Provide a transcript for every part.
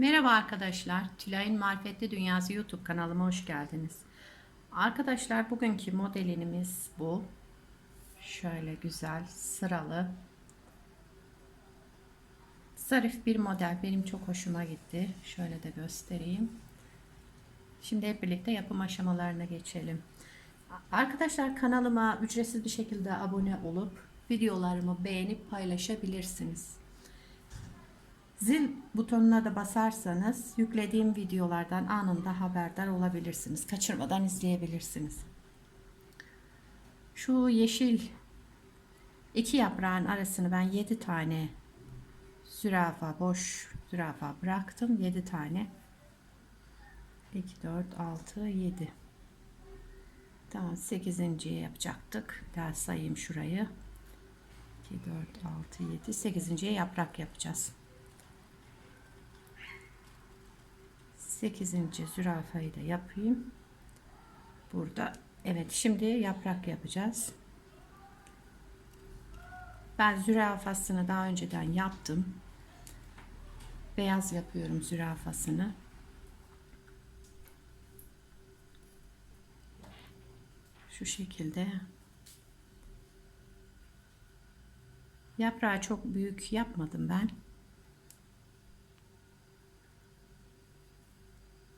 Merhaba arkadaşlar. Tülay'ın Marifetli Dünyası YouTube kanalıma hoş geldiniz. Arkadaşlar bugünkü modelimiz bu. Şöyle güzel sıralı. Zarif bir model. Benim çok hoşuma gitti. Şöyle de göstereyim. Şimdi hep birlikte yapım aşamalarına geçelim. Arkadaşlar kanalıma ücretsiz bir şekilde abone olup videolarımı beğenip paylaşabilirsiniz. Zil butonuna da basarsanız yüklediğim videolardan anında haberdar olabilirsiniz. Kaçırmadan izleyebilirsiniz. Şu yeşil iki yaprağın arasını ben 7 tane zürafa boş zürafa bıraktım. 7 tane. 2 4 6 7 Tamam 8. yapacaktık. Daha sayayım şurayı. 2 4 6 7 8. yaprak yapacağız. 8. zürafayı da yapayım. Burada evet şimdi yaprak yapacağız. Ben zürafasını daha önceden yaptım. Beyaz yapıyorum zürafasını. Şu şekilde. Yaprağı çok büyük yapmadım ben.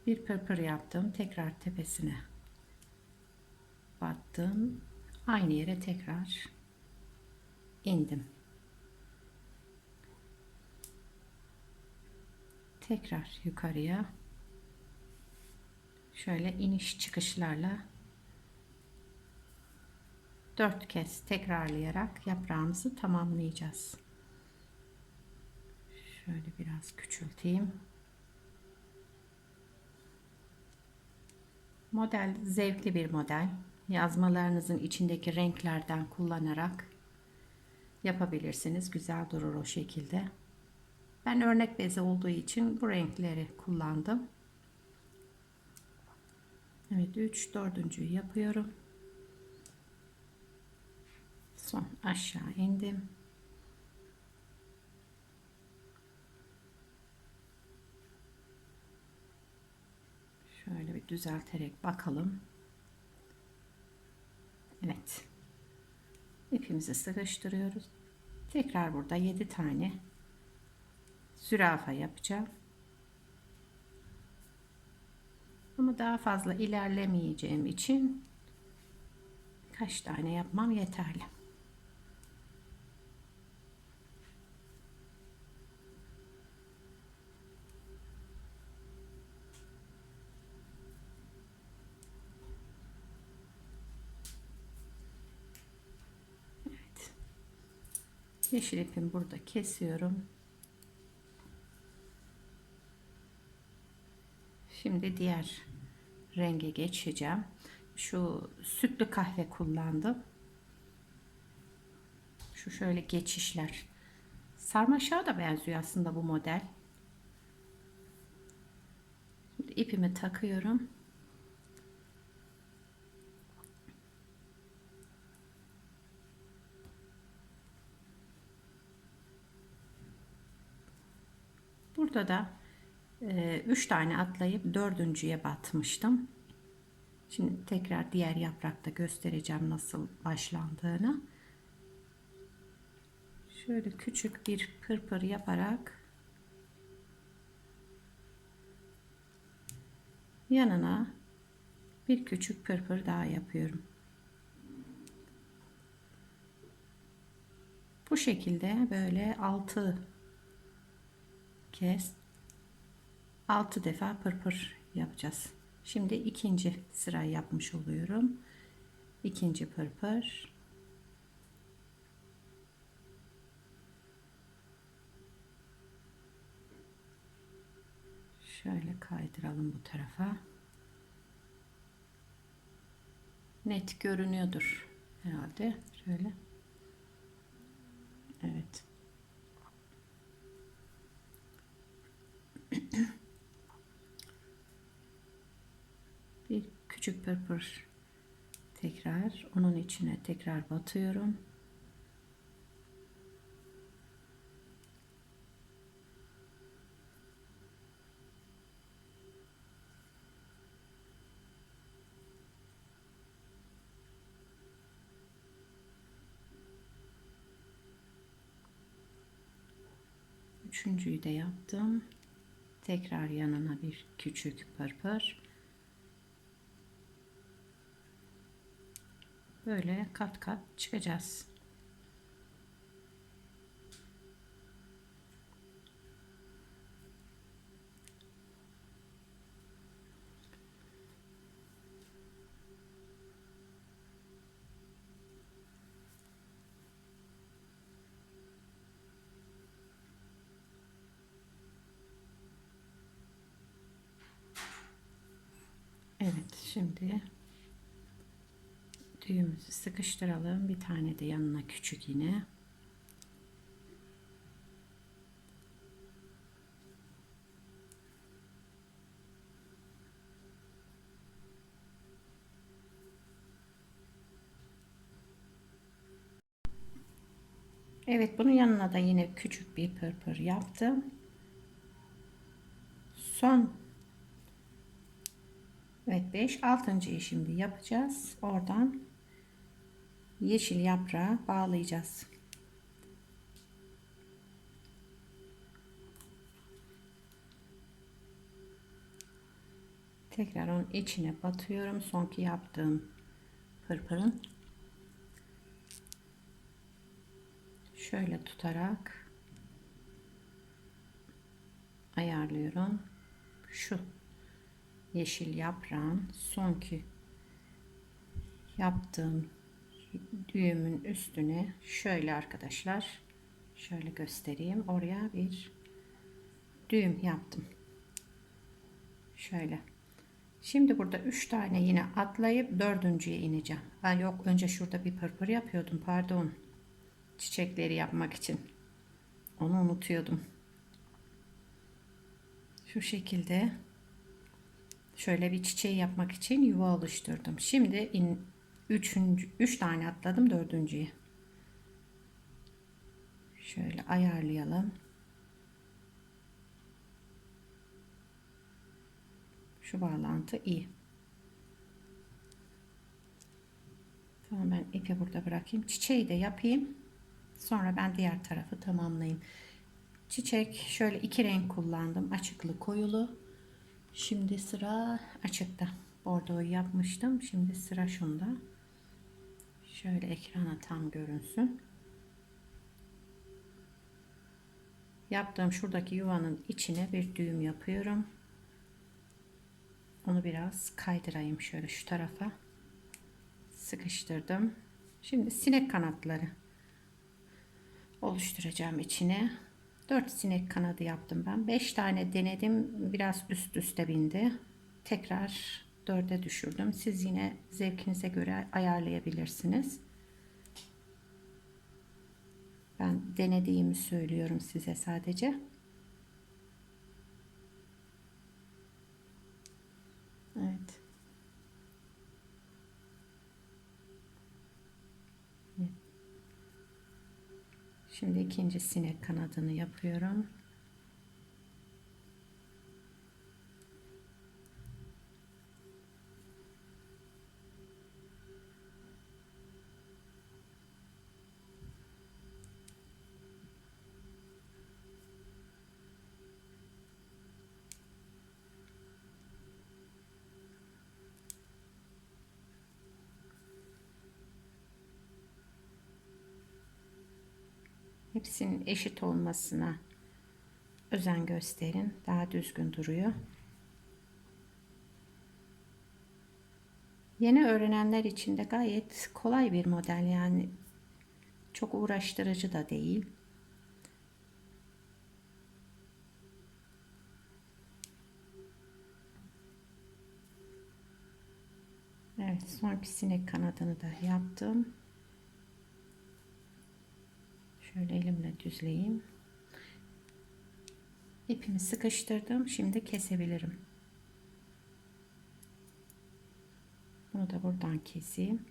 Bir pırpır yaptım tekrar tepesine battım. Aynı yere tekrar indim. Tekrar yukarıya şöyle iniş çıkışlarla dört kez tekrarlayarak yaprağımızı tamamlayacağız. Şöyle biraz küçülteyim Model zevkli bir model. Yazmalarınızın içindeki renklerden kullanarak yapabilirsiniz. Güzel durur o şekilde. Ben örnek bezi olduğu için bu renkleri kullandım. Evet 3 dördüncüyü yapıyorum. Son aşağı indim. Şöyle bir düzelterek bakalım. Evet. İpimizi sıkıştırıyoruz. Tekrar burada 7 tane zürafa yapacağım. Ama daha fazla ilerlemeyeceğim için kaç tane yapmam yeterli. Yeşil ipimi burada kesiyorum. Şimdi diğer renge geçeceğim. Şu sütlü kahve kullandım. Şu şöyle geçişler. Sarmaşağa da benziyor aslında bu model. Şimdi ipimi takıyorum. Burada da 3 e, tane atlayıp dördüncüye batmıştım. Şimdi tekrar diğer yaprakta göstereceğim nasıl başlandığını. Şöyle küçük bir pırpır yaparak yanına bir küçük pırpır daha yapıyorum. Bu şekilde böyle 6 kez 6 defa pırpır yapacağız. Şimdi ikinci sıra yapmış oluyorum. İkinci pırpır. Şöyle kaydıralım bu tarafa. Net görünüyordur herhalde. Şöyle. Evet. küçük pırpır tekrar onun içine tekrar batıyorum. Üçüncüyü de yaptım. Tekrar yanına bir küçük pırpır. Böyle kat kat çıkacağız. Evet şimdi düğümümüzü sıkıştıralım. Bir tane de yanına küçük iğne. Evet bunun yanına da yine küçük bir pırpır yaptım. Son Evet 5 altıncıyı şimdi yapacağız. Oradan yeşil yaprağı bağlayacağız. Tekrar onun içine batıyorum. Sonki yaptığım pırpırın şöyle tutarak ayarlıyorum. Şu yeşil yaprağın sonki yaptığım düğümün üstüne şöyle arkadaşlar şöyle göstereyim. Oraya bir düğüm yaptım. Şöyle. Şimdi burada üç tane yine atlayıp dördüncüye ineceğim. Ben yok önce şurada bir pırpır yapıyordum pardon. Çiçekleri yapmak için. Onu unutuyordum. Şu şekilde şöyle bir çiçeği yapmak için yuva oluşturdum. Şimdi in, üçüncü, üç tane atladım dördüncüye. Şöyle ayarlayalım. Şu bağlantı iyi. Tamam ben ipi burada bırakayım. Çiçeği de yapayım. Sonra ben diğer tarafı tamamlayayım. Çiçek şöyle iki renk kullandım. Açıklı koyulu. Şimdi sıra açıkta. Bordoyu yapmıştım. Şimdi sıra şunda. Şöyle ekrana tam görünsün. Yaptığım şuradaki yuvanın içine bir düğüm yapıyorum. Onu biraz kaydırayım şöyle şu tarafa. Sıkıştırdım. Şimdi sinek kanatları oluşturacağım içine. 4 sinek kanadı yaptım ben. 5 tane denedim. Biraz üst üste bindi. Tekrar 4'e düşürdüm. Siz yine zevkinize göre ayarlayabilirsiniz. Ben denediğimi söylüyorum size sadece. Evet. Şimdi ikinci sinek kanadını yapıyorum. Hepsinin eşit olmasına özen gösterin. Daha düzgün duruyor. Yeni öğrenenler için de gayet kolay bir model yani çok uğraştırıcı da değil. Evet son bir kanadını da yaptım. Şöyle elimle düzleyeyim. İpimi sıkıştırdım. Şimdi kesebilirim. Bunu da buradan keseyim.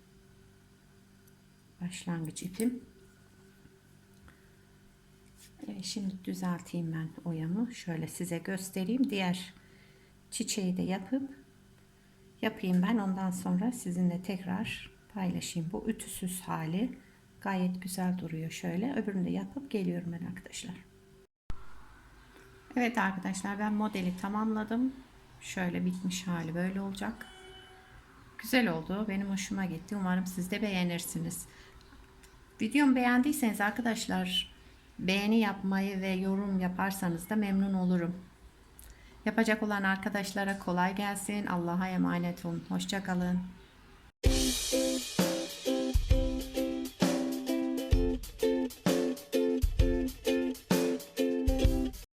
Başlangıç ipim. Evet, şimdi düzelteyim ben oyamı. Şöyle size göstereyim. Diğer çiçeği de yapıp yapayım ben. Ondan sonra sizinle tekrar paylaşayım. Bu ütüsüz hali. Gayet güzel duruyor şöyle. Öbürünü de yapıp geliyorum ben arkadaşlar. Evet arkadaşlar ben modeli tamamladım. Şöyle bitmiş hali böyle olacak. Güzel oldu. Benim hoşuma gitti. Umarım siz de beğenirsiniz. Videomu beğendiyseniz arkadaşlar beğeni yapmayı ve yorum yaparsanız da memnun olurum. Yapacak olan arkadaşlara kolay gelsin. Allah'a emanet olun. Hoşça kalın.